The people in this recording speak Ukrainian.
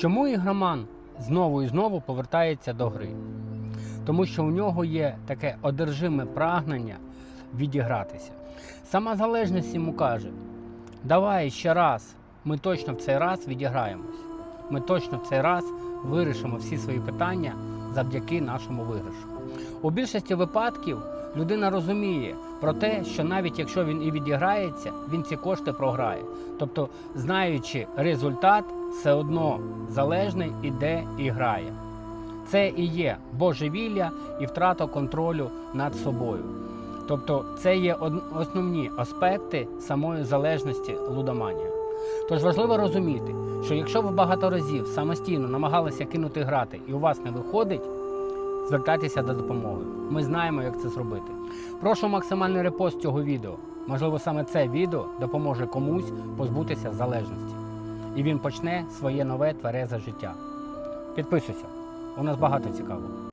Чому ігроман знову і знову повертається до гри? Тому що у нього є таке одержиме прагнення відігратися. Сама залежність йому каже: давай ще раз, ми точно в цей раз відіграємось. Ми точно в цей раз вирішимо всі свої питання завдяки нашому виграшу. У більшості випадків людина розуміє про те, що навіть якщо він і відіграється, він ці кошти програє. Тобто, знаючи результат, все одно залежний іде і грає. Це і є божевілля і втрата контролю над собою. Тобто, це є основні аспекти самої залежності лудоманія. Тож важливо розуміти, що якщо ви багато разів самостійно намагалися кинути грати і у вас не виходить, звертайтеся до допомоги. Ми знаємо, як це зробити. Прошу максимальний репост цього відео. Можливо, саме це відео допоможе комусь позбутися залежності. І він почне своє нове тверезе життя. Підписуйся, у нас багато цікавого.